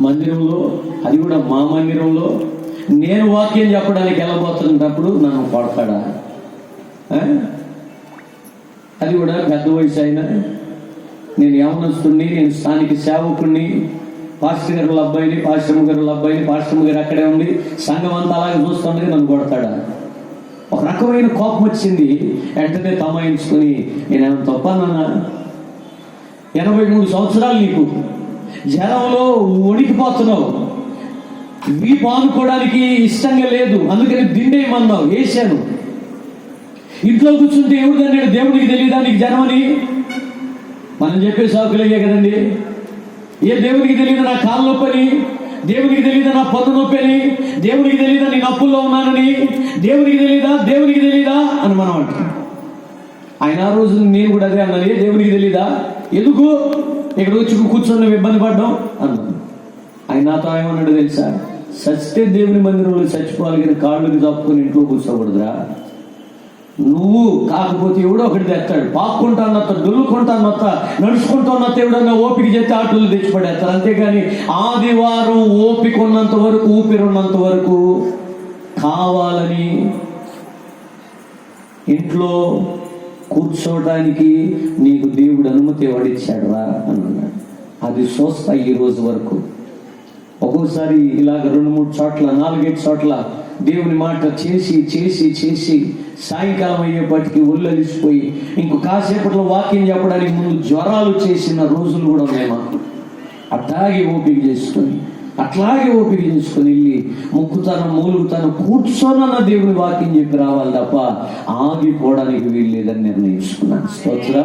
మందిరంలో అది కూడా మా మందిరంలో. నేను వాక్యం చెప్పడానికి వెళ్ళబోతున్నప్పుడు నన్ను కొడతాడా అది కూడా పెద్ద వయసు అయినా. నేను యవనస్తుడిని నేను స్థానిక సేవకుడిని పాస్టర్ గారి అబ్బాయిని పాశ్రమ గారి అబ్బాయిని పాశ్రమ గారు అక్కడే ఉంది సంఘం అంతా అలాగే చూస్తుండగా నన్ను కొడతాడా? ఒక రకమైన కోపం వచ్చింది. వెంటనే తమాయించుకొని నేనేమో తప్పనన్నా? ఎనభై మూడు సంవత్సరాలు నీకు. జనంలో వణికిపోతున్నావు వీపు ఆనుకోవడానికి ఇష్టంగా లేదు. అందుకని దిండేయమన్నావు వేశాను. ఇంట్లో కూర్చుంటే ఎవరు నేను దేవుడికి తెలియదా నీకు జనమని? మనం చెప్పే సాకులయ్యే కదండి. ఏ దేవునికి తెలియదు నా కాళ్ళ నొప్పని? దేవునికి తెలియదా నా పొద్దు నొప్పి అని దేవునికి తెలియదా నేను అప్పుల్లో ఉన్నానని? దేవునికి తెలియదా? దేవునికి తెలియదా? అని మనం అంటాం. ఆయన ఆ రోజు నేను కూడా అదే అన్నాను ఏ దేవునికి తెలీదా ఎందుకు? ఇక్కడ వచ్చి కూర్చొని నువ్వు ఇబ్బంది పడ్డాం అన్నాడు. ఆయన నాతో ఏమన్నాడు తెలుసా? సత్య దేవుని మందిరంలో చచ్చిపోవాలి కానీ కాళ్ళకి తప్పుకొని ఇంట్లో కూర్చోకూడదురా. నువ్వు కాకపోతే ఎవడో ఒకటి తెస్తాడు. పాక్కుంటా అన్నత్త డొల్లుకుంటా అన్నత్త నడుచుకుంటా అన్నత్త ఎవడన్నా ఓపిక చేస్తే ఆటోలు తెచ్చిపడేస్తారు. అంతేగాని ఆదివారం ఓపిక ఉన్నంత వరకు ఊపిరి ఉన్నంత వరకు కావాలని ఇంట్లో కూర్చోవడానికి నీకు దేవుడు అనుమతి ఎవడిచ్చాడు రా అని అన్నాడు. అది చూస్తా ఈ రోజు వరకు. ఒక్కోసారి ఇలాగ రెండు మూడు చోట్ల నాలుగైదు చోట్ల దేవుని మాట చేసి చేసి చేసి సాయంకాలం అయ్యేపటికి ఒళ్ళలిసిపోయి ఇంకో కాసేపట్లో వాక్యం చెప్పడానికి ముందు జ్వరాలు చేసిన రోజులు కూడా ఉన్నాయి మాకు అట్లాగే ఓపిక చేసుకొని అట్లాగే ఉపయోగించుకుని వెళ్ళి ముక్కుతాను మూలుగుతాను కూర్చోనన్న దేవుని వాక్యం చెప్పి రావాలి తప్ప ఆగిపోవడానికి వీల్లేదని నిర్ణయించుకున్నాను. స్తోత్ర.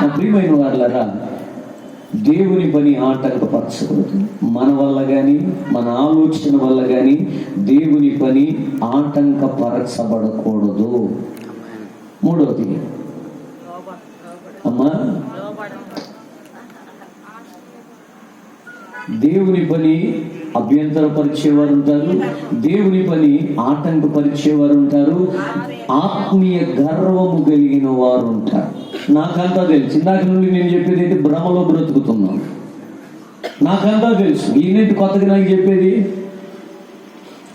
నా ప్రియమైన వాళ్ళరా దేవుని పని ఆటంకపరచకూడదు మన వల్ల కానీ మన ఆలోచన వల్ల కానీ దేవుని పని ఆటంకపరచబడకూడదు మూడవది అమ్మా దేవుని పని అభ్యంతరపరిచేవారు ఉంటారు. దేవుని పని ఆటంకపరిచేవారు ఉంటారు. ఆత్మీయ గర్వము కలిగిన వారు ఉంటారు. నాకంతా తెలుసు. ఇందాక నుండి నేను చెప్పేది అయితే భ్రమలో బ్రతుకుతున్నాను. నాకంతా తెలుసు. ఈయనేంటి కొత్తగా నాకు చెప్పేది?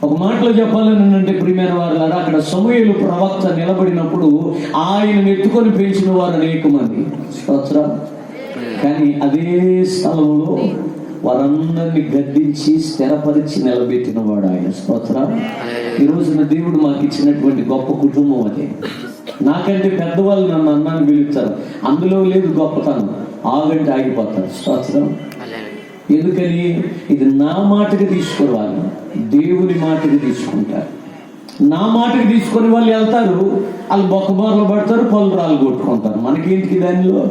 ఒక మాటలో చెప్పాలని అంటే ప్రియమైన వారు అక్కడ సమయలు ప్రవక్త నిలబడినప్పుడు ఆయన ఎత్తుకొని పెంచిన వారు అనేక మంది కానీ అదే స్థలంలో వారందరినీ గద్దించి స్థిరపరిచి నిలబెట్టిన వాడు ఆయన. స్తోత్రం. ఈ రోజున దేవుడు మాకు ఇచ్చినటువంటి గొప్ప కుటుంబం అదే. నాకంటే పెద్దవాళ్ళు నన్ను అన్నాన్ని పిలుస్తారు. అందులో లేదు గొప్పతనం. ఆగంటే ఆగిపోతారు. స్తోత్రం. ఎందుకని? ఇది నా మాటకి తీసుకోవాలి దేవుని మాటకి తీసుకుంటారు. నా మాటకి తీసుకొని వాళ్ళు వెళ్తారు. వాళ్ళు బొక్కబార్లు పడతారు పళ్ళు రాళ్ళు కొట్టుకుంటారు. మనకేంటికి దానిలో?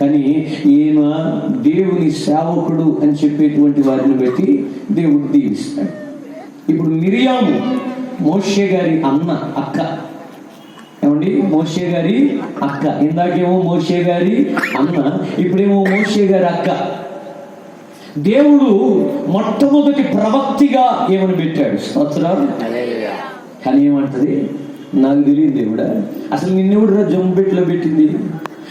కానీ ఈయన దేవుని సేవకుడు అని చెప్పేటువంటి వారిని బట్టి దేవుడు దీవిస్తాడు. ఇప్పుడు మిరియాము మోషే గారి అన్న అక్క. ఏమండి? మోషే గారి అక్క. ఇందాకేమో మోషే గారి అన్న ఇప్పుడేమో మోషే గారి అక్క. దేవుడు మొట్టమొదటి ప్రవక్తిగా ఏమని పెట్టాడు? స్తోత్రాలు కానీ ఏమంటది? నాకు తెలియదు దేవుడా. అసలు నిన్నెవడురా జంపెట్లో పెట్టింది?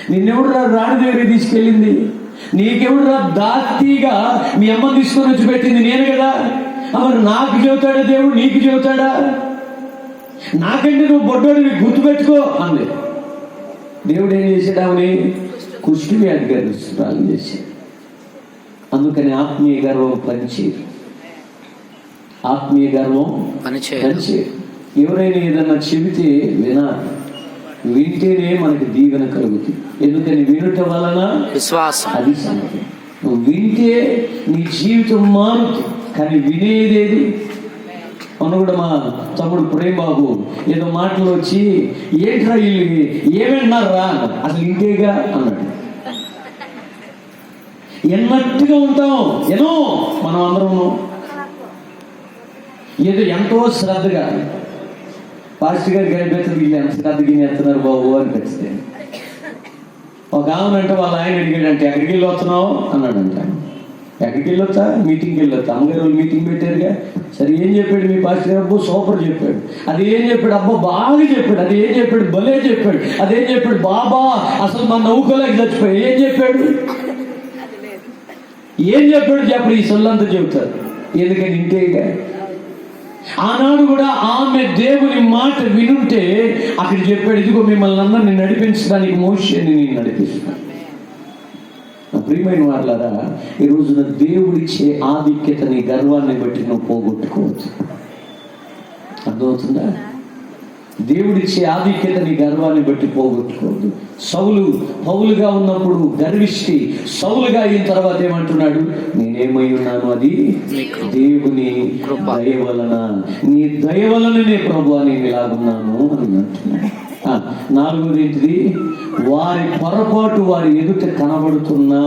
నిన్నెవడురా రాణి దగ్గరికి తీసుకెళ్ళింది? నీకెవడురా దాత్తిగా మీ అమ్మ తీసుకొని వచ్చి పెట్టింది? నేను కదా. మరి నాకు చెబుతాడా దేవుడు? నీకు చెబుతాడా? నాకంటే నువ్వు బొడ్డోడివి గుర్తుపెట్టుకో అంది. దేవుడు ఏం చేశాడు ఆమెని? కుష్టి వ్యాధి గర్భిస్తురాలు చేశాడు. అందుకని ఆత్మీయ గర్వం పనిచేయదు. ఆత్మీయ గర్వం. పనిచేయదు. ఎవరైనా ఏదన్నా చెబితే వినాలి. వింటేనే మనకి దీవెన కలుగుతుంది. ఎందుకని? వినుట వలన విశ్వాసం. అది సంగతి. నువ్వు వింటే నీ జీవితం మారుతుంది. కానీ వినేదేది మొన్న కూడా మా తమ్ముడు ప్రేమ్ బాబు ఏదో మాటలు వచ్చి ఏంట్రా వీళ్ళు ఏమన్నారా? అన్నాడు. అసలు ఇంతేగా? అన్నాడు. ఎన్నట్టుగా ఉంటాం ఎనో మనం అందరం ఏదో ఎంతో శ్రద్ధగా. పాస్టర్ గారు గడిపెత్తది వీళ్ళు ఎంత శ్రద్ధగా ఎత్తున్నారు బాబు అనిపిస్తుంది ఒక ఆమెనంటే వాళ్ళ ఆయన అడిగాడంటే ఎక్కడికి వెళ్ళి వస్తున్నావు? అన్నాడంట. ఎక్కడికి వెళ్ళొచ్చా మీటింగ్కి వెళ్ళొచ్చా అమ్మగారు వాళ్ళు మీటింగ్ పెట్టారుగా. సరే ఏం చెప్పాడు మీ పాస్టర్ గారు? అబ్బో సూపర్ చెప్పాడు. అది ఏం చెప్పాడు? అబ్బా బాగా చెప్పాడు. అది ఏం చెప్పాడు? భలే చెప్పాడు. అదేం చెప్పాడు? బాబా అసలు మా నౌకలోకి చచ్చిపోయి. ఏం చెప్పాడు? ఏం చెప్పాడు? చెప్పడు ఈ సొల్లంతా చెబుతారు. ఎందుకని? ఇంటేగా ఆనాడు కూడా ఆమె దేవుని మాట వినుంటే అక్కడ చెప్పాడు ఇదిగో మిమ్మల్ని అందరిని నడిపించడానికి మోషని నేను నడిపిస్తాను ప్రియమైన వాళ్ళరా ఈ రోజున దేవుడిచ్చే ఆధిక్యతని గర్వాన్ని బట్టి నువ్వు పోగొట్టుకోవచ్చు. అర్థమవుతుందా? దేవుడిచ్చే ఆధిక్యతని గర్వాన్ని బట్టి పోగొట్టుకోవద్దు. సౌలు పౌలుగా ఉన్నప్పుడు గర్విష్టి. సౌలుగా అయిన తర్వాత ఏమంటున్నాడు? నేనేమై ఉన్నాను అది? దేవుని దయ వలన. నీ దయ వలననే ప్రభు నేను ఇలాగున్నాను అని అంటున్నాడు. ఆ, నాలుగోది వారి పొరపాటు వారి ఎదుట కనబడుతున్నా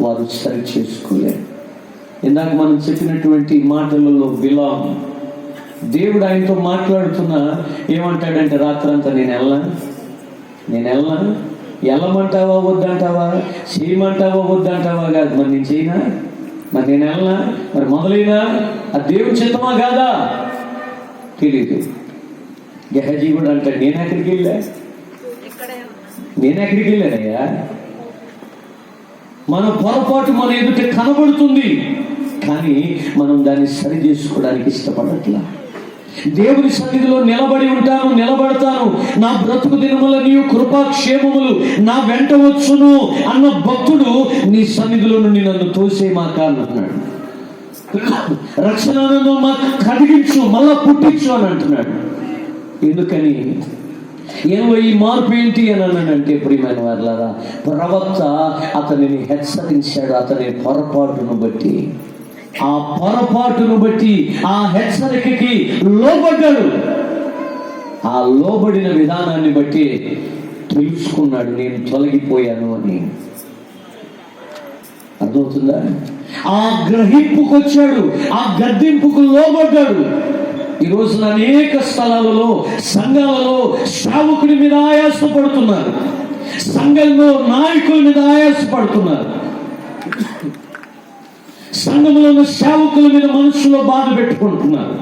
వారు సరి చేసుకోలేరు ఇందాక మనం చెప్పినటువంటి మాటలలో బిలాంగ్ దేవుడు ఆయనతో మాట్లాడుతున్నా ఏమంటాడంటే రాత్రంతా నేను వెళ్ళా నేను వెళ్ళా వెళ్ళమంటావా వద్దంటావా? చేయమంటావా వద్దంటావా కాదు. మరి నేను చేయనా? మరి నేను వెళ్ళనా? మరి మొదలైనా? ఆ దేవుడి చిత్తమా కాదా? తెలియదు గెహజీ కూడా అంటాడు నేను ఎక్కడికి వెళ్ళా? నేను ఎక్కడికి వెళ్ళానయ్యా? మన పొరపాటు మన ఎదుట కనబడుతుంది. కానీ మనం దాన్ని సరి చేసుకోవడానికి ఇష్టపడట్లా. దేవుని సన్నిధిలో నిలబడి ఉంటాను నిలబడతాను. నా బ్రతుకు దినముల నీవు కృపాక్షేమములు నా వెంట వచ్చును అన్న భక్తుడు నీ సన్నిధిలో నుండి నన్ను తోసేమాక అంటున్నాడు రక్షణను మా కలిగించు మళ్ళా పుట్టించు అని అంటున్నాడు. ఎందుకని? ఏమో ఈ మార్పు ఏంటి అని అన్నాడంటే ప్రియమైన వాళ్ళరా ప్రవక్త అతనిని హెచ్చరించాడు అతని పొరపాటును బట్టి ఆ పొరపాటును బట్టి ఆ హెచ్చరికకి లోబడ్డాడు. ఆ లోబడిన విధానాన్ని బట్టి తెలుసుకున్నాడు నేను తొలగిపోయాను అని. అర్థమవుతుందా? ఆ గ్రహింపుకు వచ్చాడు ఆ గద్దెంపుకు లోబడ్డాడు. ఈ రోజున అనేక స్థలాలలో సంఘాలలో సేవకుడి మీద ఆయాసపడుతున్నారు. సంఘంలో నాయకుల మీద ఆయాసపడుతున్నారు. సంఘంలో ఉన్న సేవకుల మీద మనసులో బాధ పెట్టుకుంటున్నారు.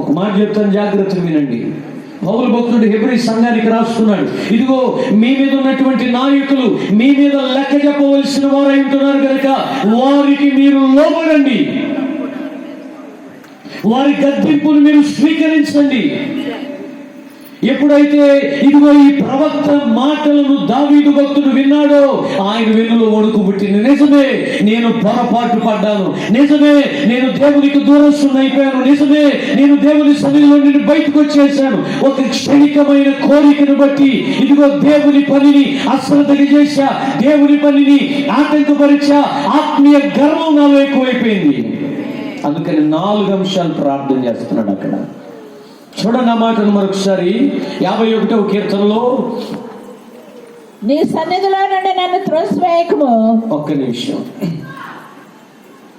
ఒక మాట చెప్తాను జాగ్రత్తగా వినండి. పౌరు భక్తుడు హెబ్రి సంఘానికి రాస్తున్నాడు. ఇదిగో మీ మీద ఉన్నటువంటి నాయకులు మీ మీద లెక్క చెప్పవలసిన వారు ఉంటున్నారు కనుక వారికి మీరు లోబడండి. వారి గద్దింపును మీరు స్వీకరించండి. ఎప్పుడైతే ఇదిగో ఈ ప్రవక్త మాటలను దావీదు భక్తుడు విన్నాడో ఆయన వెన్నులో వణుకు పుట్టింది. నిజమే నేను పొరపాటు పడ్డాను. నిజమే నేను దేవునికి దూరస్తున్నైపోయాను నిజమే నేను దేవుని సన్నిధిలో నుండి బయటకు వచ్చేసాను ఒక క్షణికమైన కోరికను బట్టి ఇదిగో దేవుని పనిని అశ్రద్ధగా చేశా. దేవుని పనిని ఆటంకపరిచా. ఆత్మీయ గర్వం నాలో ఎక్కువైపోయింది. అందుకని నాలుగు అంశాలు ప్రార్థన చేస్తున్నాడు అక్కడ. చూడండి ఆ మాటను మరొకసారి యాభై ఒకటవ కీర్తనలో నీ సన్నిధిలో నుండి నన్ను త్రోసివేయకము. ఒక్క నిమిషం.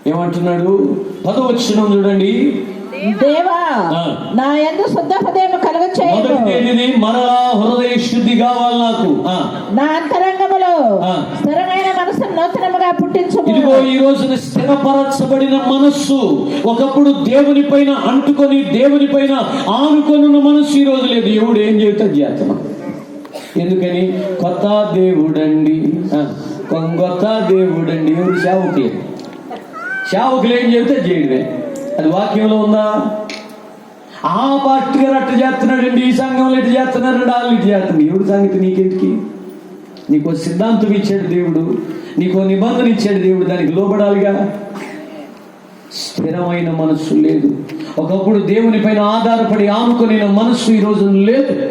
ఏమంటున్నాడు? పదవచనం చూడండి. దేవా. నా ఎందు శుద్ధ హృదయం కలుగ మరలా శుద్ధి కావాలి నాకు. నా అంతరంగములో ఆ. నూతనముగా ఇదిగో ఈ రోజున స్థిరపరచబడిన మనస్సు ఒకప్పుడు దేవుని పైన అంటుకొని దేవుని పైన ఆనుకొనున్న మనస్సు ఈ రోజు లేదు. ఎవడు ఏం చెబితే చేతనం ఎందుకని? కొత్త దేవుడండి. కొత్త దేవుడండి. ఎవరు? సేవకులే సేవకులు ఏం చెబితే చేయడమే అది వాక్యంలో ఉందా? ఆ పార్టీ గారు అట్ట చేస్తున్నాడండి ఈ సంఘంలో ఇటు చేస్తున్నారండి వాళ్ళు ఇటు చేస్తున్నాడు ఎవరి సంగతి నీకెందుకు? నీకు సిద్ధాంతం ఇచ్చాడు దేవుడు. నీకు నిబంధన ఇచ్చాడు దేవుడు దానికి లోబడాలిగా? స్థిరమైన మనస్సు లేదు. ఒకప్పుడు దేవుని పైన ఆధారపడి ఆనుకునే మనస్సు ఈ రోజు లేదు.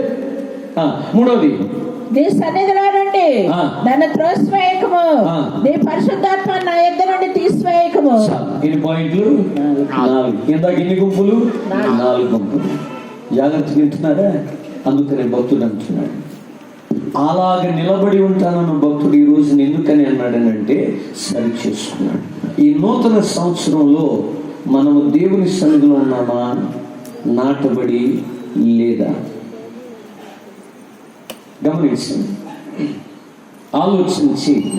ఆ, మూడోది నీ సన్నిధిలో నుండి ఆ. నన్ను త్రోసివేయకము. ఆ. నీ పరిశుద్ధాత్మ నా యొద్ద నుండి తీసివేయకము. చాలు. ఎన్ని పాయింట్లు? నాలుగు. ఇందాక ఎన్ని గుంపులు? నాలుగు. గుంపులు. జాగ్రత్త వింటున్నారా? అందుకనే భక్తుడు అంటున్నాడు. అలాగ నిలబడి ఉంటానన్న భక్తుడు ఈ రోజు ఎందుకని అన్నాడనంటే సరి చేసుకున్నాడు ఈ నూతన సంవత్సరంలో మనము దేవుని సన్నిధిలో ఉన్నామా? నాటబడి లేదా? గమనించండి. ఆలోచించి.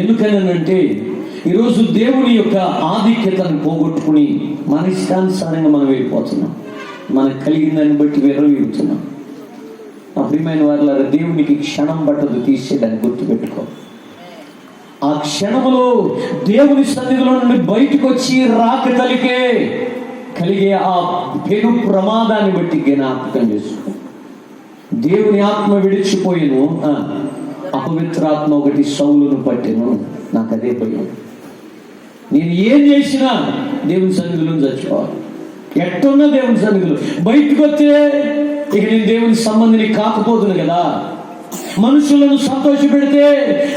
ఎందుకనంటే ఈరోజు దేవుని యొక్క ఆధిక్యతను పోగొట్టుకుని మన ఇష్టానుసారంగా మనం వెళ్ళిపోతున్నాం. మనకు కలిగిన దాన్ని బట్టి విర్రవీగుతున్నాం మా ప్రియమైన వారి దేవునికి క్షణం పట్టదు తీసేదాన్ని గుర్తుపెట్టుకో. ఆ క్షణములో దేవుని సన్నిధిలో నుండి బయటకు వచ్చి రాక కలిగే కలిగే ఆ పెను ప్రమాదాన్ని బట్టి జ్ఞాపకం చేసుకో. దేవుని ఆత్మ విడిచిపోయిను. అపవిత్రాత్మ ఒకటి సౌలును పట్టెను. నాకు అదే భయం. నేను ఏం చేసినా దేవుని సన్నిధిలో చచ్చిపోవాలి. ఎట్టున్నా దేవుని సన్నిధిలో. బయటకు వస్తే ఇక నేను దేవుని సంబంధిని కాకపోతుంది కదా. మనుషులను సంతోష పెడితే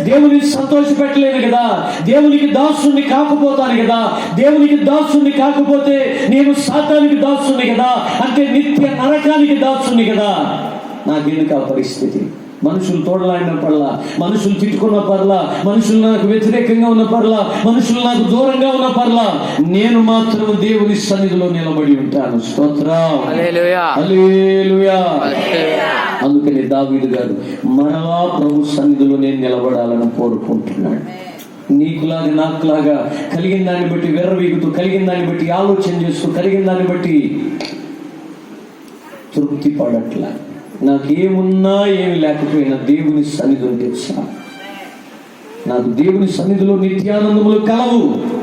దేవునికి సంతోష పెట్టలేను కదా. దేవునికి దాసుని కాకపోతాను కదా. దేవునికి దాసుని కాకపోతే నేను సాతానికి దాసుని కదా. అంటే నిత్య నరకానికి దాసుని కదా. నాకెందుకు ఆ పరిస్థితి? మనుషులు తోడలాడిన పర్లా మనుషులు తిట్టుకున్న పర్లా మనుషులు నాకు వ్యతిరేకంగా ఉన్న పర్లా మనుషులు నాకు దూరంగా ఉన్న పర్లా నేను మాత్రం దేవుని సన్నిధిలో నిలబడి ఉంటాను. స్తోత్రం. అందుకని దావీదు గారు మరలా ప్రభు సన్నిధిలో నేను నిలబడాలని కోరుకుంటున్నాడు. నీకులాగా నాకులాగా కలిగిన దాన్ని బట్టి వెర్రవీగుతూ కలిగిన దాన్ని బట్టి ఆలోచన చేస్తూ కలిగిన దాన్ని బట్టి తృప్తి పడట్లా. నాకేమున్నా ఏమి లేకపోయినా దేవుని సన్నిధి ఉంటే చాలు నాకు దేవుని సన్నిధిలో నిత్యానందములు కలవు.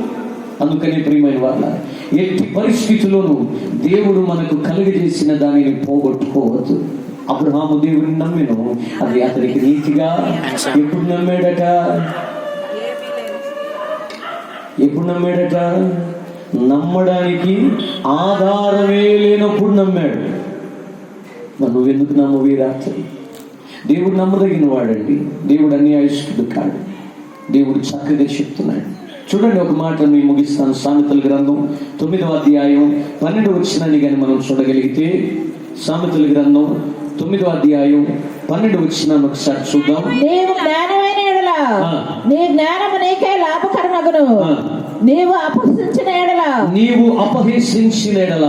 అందుకని ప్రియమైన వాళ్ళ ఎట్టి పరిస్థితుల్లోనూ దేవుడు మనకు కలిగజేసిన దానిని పోగొట్టుకోవద్దు. అబ్రహాము దేవుని నమ్మిను. అది అతనికి నీతిగా ఎప్పుడు నమ్మాడట? ఎప్పుడు నమ్మాడట? నమ్మడానికి ఆధారమే లేనప్పుడు నమ్మాడు. మరి నువ్వెందుకు నమ్మవి ఈ రాత్రి దేవుడు నమ్మదగిన వాడండి దేవుడు అన్యాయస్తుడు కాడు. దేవుడు చక్కగా చెప్తున్నాడు. చూడండి ఒక మాట నేను ముగిస్తాను. సామెతల గ్రంథం తొమ్మిదవ అధ్యాయం పన్నెండు వచ్చినాన్ని కానీ మనం చూడగలిగితే సామెతల గ్రంథం తొమ్మిదవ అధ్యాయం పన్నెండు వచ్చినాన్ని ఒకసారి చూద్దాం. నీ జ్ఞానము నీకే లాభకరమగును. నీవు అపహసించిన ఎడల. నీవు అపహసించిన ఎడల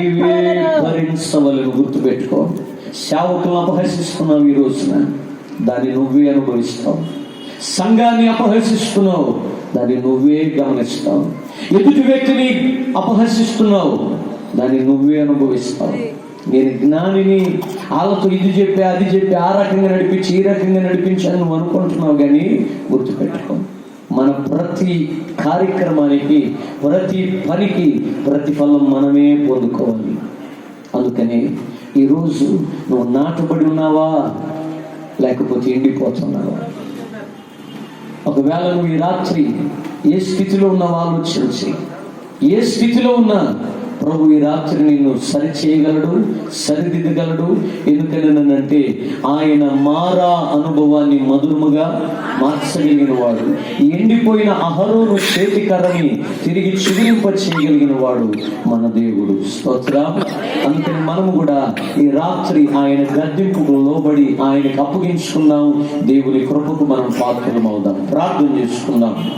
నీవే భరించవలెను. గుర్తుపెట్టుకో. అపహసిస్తున్నావు ఈ రోజున. దాన్ని నువ్వే అనుభవిస్తావు. సంఘాన్ని అపహసిస్తున్నావు దాన్ని నువ్వే గమనిస్తావు. ఎదుటి వ్యక్తిని అపహసిస్తున్నావు దాన్ని నువ్వే అనుభవిస్తావు. నేను జ్ఞానిని వాళ్ళతో ఇది చెప్పి అది చెప్పి ఆ రకంగా నడిపించి ఈ రకంగా నడిపించాను నువ్వు అనుకుంటున్నావు కానీ గుర్తుపెట్టుకో. మనం ప్రతి కార్యక్రమానికి ప్రతి పనికి ప్రతిఫలం మనమే పొందుకోవాలి. అందుకని ఈరోజు నువ్వు నాటబడి ఉన్నావా? లేకపోతే ఎండిపోతున్నావా? ఒకవేళ నువ్వు ఈ రాత్రి ఏ స్థితిలో ఉన్నావో ఆలోచించి ఏ స్థితిలో ఉన్నా ప్రభు ఈ రాత్రి నిన్ను సరి చేయగలడు సరిదిద్దగలడు. ఎందుకనంటే ఆయన మారా అనుభవాన్ని మధురముగా మార్చగలిగిన వాడు ఎండిపోయిన అహరోను చేతికరని తిరిగి చిగురింప చేయగలిగిన వాడు మన దేవుడు. స్తోత్ర. అందుకని మనము కూడా ఈ రాత్రి ఆయన గద్దింపుకు లోబడి ఆయనకు అప్పగించుకుందాం. దేవుని కృపకు మనం పాత్రలం అవుదాం ప్రార్థన చేసుకుందాం.